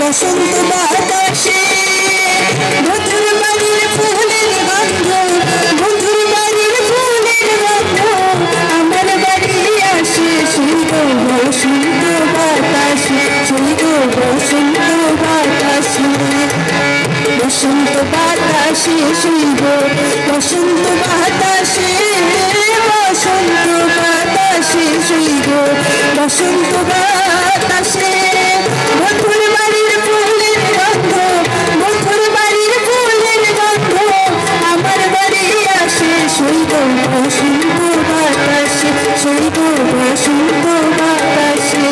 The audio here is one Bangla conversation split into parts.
বসন্ত বাতাসে বন্ধুর বাড়ির ফুলের গন্ধ বাড়ির ফুলের গন্ধ, আমার বাড়ি আসে শৈব বসন্ত বাতাসে শৈব বসন্ত বাতাসে। বসন্ত বাতাসে শৈব বসন্ত বাতাসে বসন্ত বাতাসে শৈব বসন্ত বাতাসে শৈব বসন্ত বাতাসে শৈব বসন্ত বাতাসে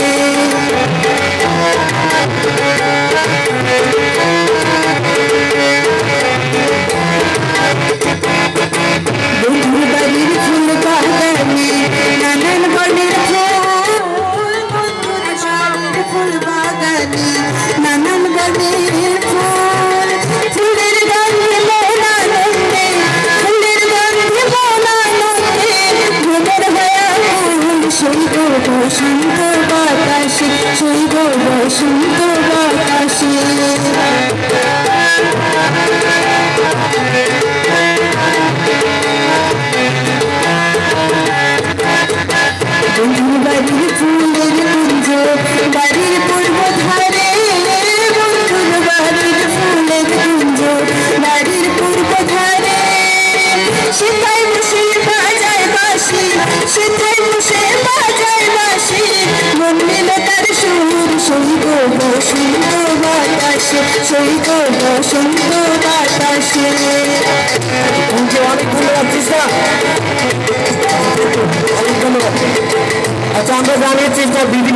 বন্ধুর বাড়ির নানান বর্ণের ফুল বন্ধুর নানান বর্ণের বসন্ত বাতাসে শৈব বসন্ত সৈব বসন্ত বাতাসে অনেক ধন্যবাদ চেষ্টা অনেক ধন্যবাদ আচ্ছা আমরা জানিয়ে চেষ্টা বিভিন্ন